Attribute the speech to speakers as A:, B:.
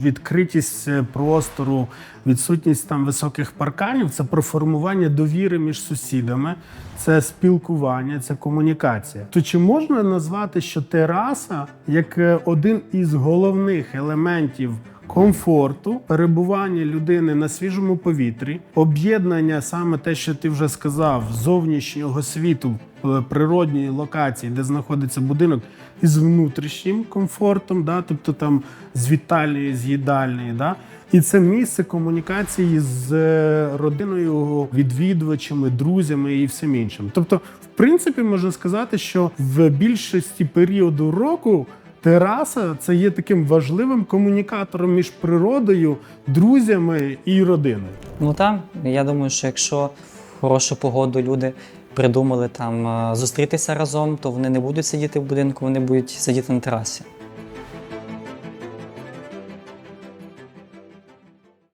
A: Відкритість е, простору, відсутність там високих парканів це про формування довіри між сусідами, це спілкування, це комунікація. То чи можна назвати, що тераса як е, один із головних елементів комфорту, перебування людини на свіжому повітрі, об'єднання саме те, що ти вже сказав, зовнішнього світу, е, природньої локації, де знаходиться будинок, із внутрішнім комфортом, да? тобто там з вітальної, з їдальної. Да? І це місце комунікації з е, родиною, відвідувачами, друзями і всім іншим. Тобто, в принципі, можна сказати, що в більшості періоду року тераса це є таким важливим комунікатором між природою, друзями і родиною.
B: Ну так, я думаю, що якщо в хорошу погоду люди придумали там е, зустрітися разом, то вони не будуть сидіти в будинку, вони будуть сидіти на терасі.